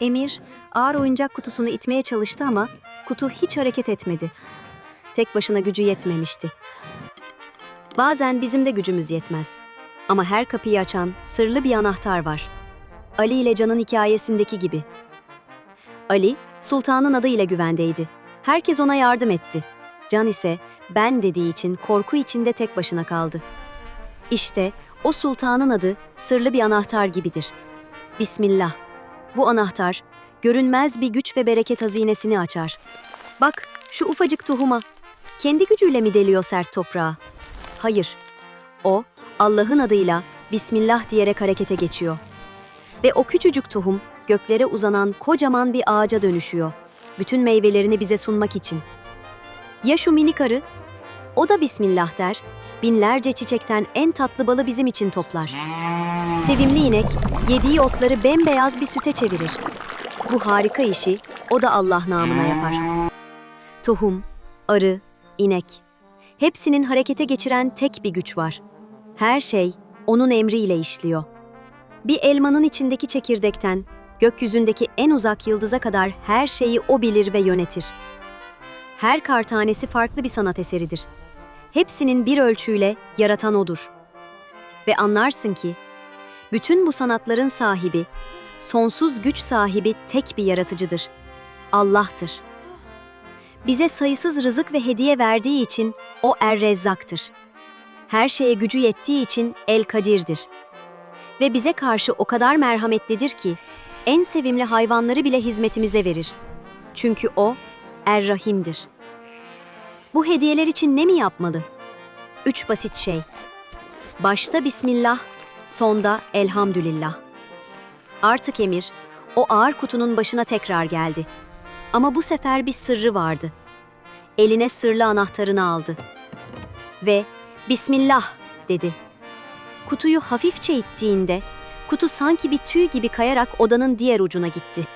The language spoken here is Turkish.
Emir, ağır oyuncak kutusunu itmeye çalıştı ama kutu hiç hareket etmedi. Tek başına gücü yetmemişti. Bazen bizim de gücümüz yetmez. Ama her kapıyı açan sırlı bir anahtar var. Ali ile Can'ın hikayesindeki gibi. Ali, sultanın adıyla güvendeydi. Herkes ona yardım etti. Can ise ben dediği için korku içinde tek başına kaldı. İşte o sultanın adı sırlı bir anahtar gibidir. Bismillah. Bu anahtar görünmez bir güç ve bereket hazinesini açar. Bak şu ufacık tohuma. Kendi gücüyle mi deliyor sert toprağı? Hayır. O Allah'ın adıyla Bismillah diyerek harekete geçiyor. Ve o küçücük tohum göklere uzanan kocaman bir ağaca dönüşüyor. Bütün meyvelerini bize sunmak için. Ya şu minik arı? O da Bismillah der, binlerce çiçekten en tatlı balı bizim için toplar. Sevimli inek yediği otları bembeyaz bir süte çevirir. Bu harika işi o da Allah namına yapar. Tohum, arı, inek. Hepsinin harekete geçiren tek bir güç var. Her şey onun emriyle işliyor. Bir elmanın içindeki çekirdekten gökyüzündeki en uzak yıldıza kadar her şeyi o bilir ve yönetir. Her kar tanesi farklı bir sanat eseridir. Hepsinin bir ölçüyle yaratan odur. Ve anlarsın ki bütün bu sanatların sahibi, sonsuz güç sahibi tek bir yaratıcıdır. Allah'tır. Bize sayısız rızık ve hediye verdiği için o Er-Rezzak'tır. Her şeye gücü yettiği için El-Kadir'dir. Ve bize karşı o kadar merhametlidir ki en sevimli hayvanları bile hizmetimize verir. Çünkü o Er-Rahim'dir. Bu hediyeler için ne mi yapmalı? Üç basit şey. Başta Bismillah, sonda Elhamdülillah. Artık Emir, o ağır kutunun başına tekrar geldi. Ama bu sefer bir sırrı vardı. Eline sırlı anahtarını aldı. Ve Bismillah dedi. Kutuyu hafifçe ittiğinde, kutu sanki bir tüy gibi kayarak odanın diğer ucuna gitti.